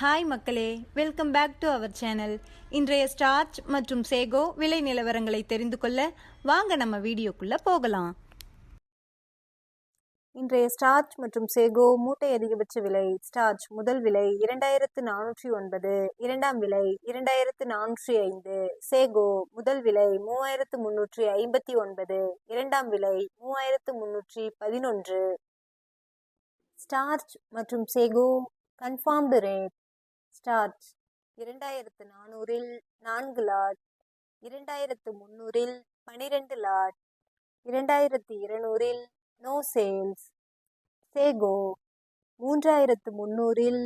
Hi மக்களே. Welcome back to our channel இன்றைய starch மற்றும் சேகோ விலை நிலவரங்களை தெரிந்து கொள்ள வாங்க நம்ம வீடியோக்குள்ள போகலாம். இன்றைய ஸ்டார்ச் மற்றும் சேகோ மூட்டை அதிகபட்ச விலை ஸ்டார்ச் முதல் விலை இரண்டாயிரத்து நானூற்றி ஒன்பது இரண்டாம் விலை இரண்டாயிரத்து நானூற்றி ஐந்து சேகோ முதல் விலை மூவாயிரத்து முன்னூற்றி ஐம்பத்தி ஒன்பது இரண்டாம் விலை மூவாயிரத்து முன்னூற்றி பதினொன்று. ஸ்டார்ச் மற்றும் சேகோ கன்ஃபார்ம்டு ரேட் ஸ்டார்ச் இரண்டாயிரத்து நானூறில் நான்கு லாட் இரண்டாயிரத்து முன்னூறில் பனிரெண்டு லாட் இரண்டாயிரத்து இருநூறில் நோ சேல்ஸ் சேகோ மூன்றாயிரத்து முன்னூறில்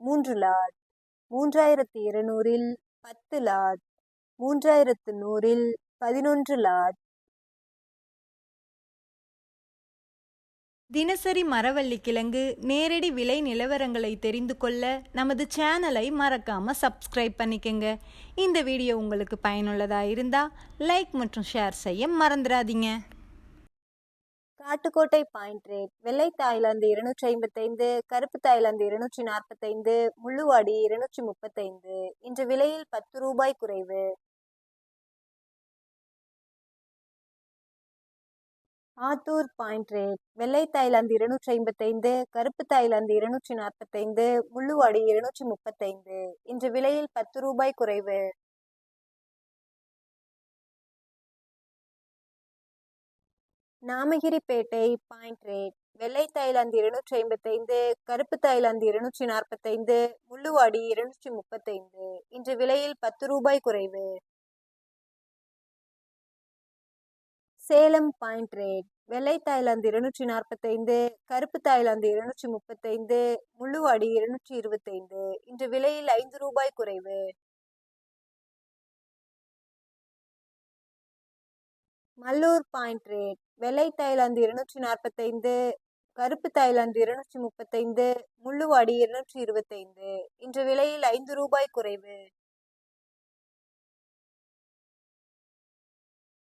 மூன்று லாட் மூன்றாயிரத்து இருநூறில் பத்து லாட் மூன்றாயிரத்து நூறில் பதினொன்று லாட் தினசரி மரவள்ளி கிழங்கு நேரடி விலை நிலவரங்களை தெரிந்து கொள்ள நமது சேனலை மறக்காம சப்ஸ்கிரைப் பண்ணிக்கங்க. இந்த வீடியோ உங்களுக்கு பயனுள்ளதா இருந்தா லைக் மற்றும் ஷேர் செய்ய மறந்துடாதீங்க. காட்டுக்கோட்டை பாயிண்ட் ரேட் வெள்ளை தாய்லாந்து இருநூற்றி ஐம்பத்தைந்து கருப்பு தாய்லாந்து இருநூற்றி நாற்பத்தைந்து முள்ளுவாடி இருநூற்றி முப்பத்தைந்து. இன்று விலையில் பத்து ரூபாய் குறைவு. ஆத்தூர் பாயிண்ட் ரேட் வெள்ளை தாய்லாந்து இருநூற்றி ஐம்பத்தைந்து கருப்பு தாய்லாந்து இருநூற்றி நாற்பத்தைந்து முள்ளுவாடி இருநூற்றி முப்பத்தைந்து இன்று விலையில் பத்து ரூபாய் குறைவு. நாமகிரிப்பேட்டை பாயிண்ட் ரேட் வெள்ளை தாய்லாந்து இருநூற்றி ஐம்பத்தைந்து கருப்பு தாய்லாந்து இருநூற்றி நாற்பத்தைந்து முள்ளுவாடி இருநூற்றி முப்பத்தைந்து இன்று விலையில் பத்து ரூபாய் குறைவு. சேலம் பாயிண்ட் ரேட் வெள்ளை தாய்லாந்து இருநூற்றி நாற்பத்தைந்து கருப்பு தாய்லாந்து இருநூற்றி முப்பத்தைந்து முள்ளுவாடி இருநூற்றி இருபத்தைந்து. இன்று விலையில் ஐந்து ரூபாய் குறைவு. மல்லூர் பாயிண்ட் ரேட் வெள்ளை தாய்லாந்து இருநூற்றி நாற்பத்தைந்து கருப்பு தாய்லாந்து இருநூற்றி முப்பத்தைந்து முள்ளுவாடி இருநூற்றி இருபத்தைந்து. இன்று விலையில் ஐந்து ரூபாய் குறைவு.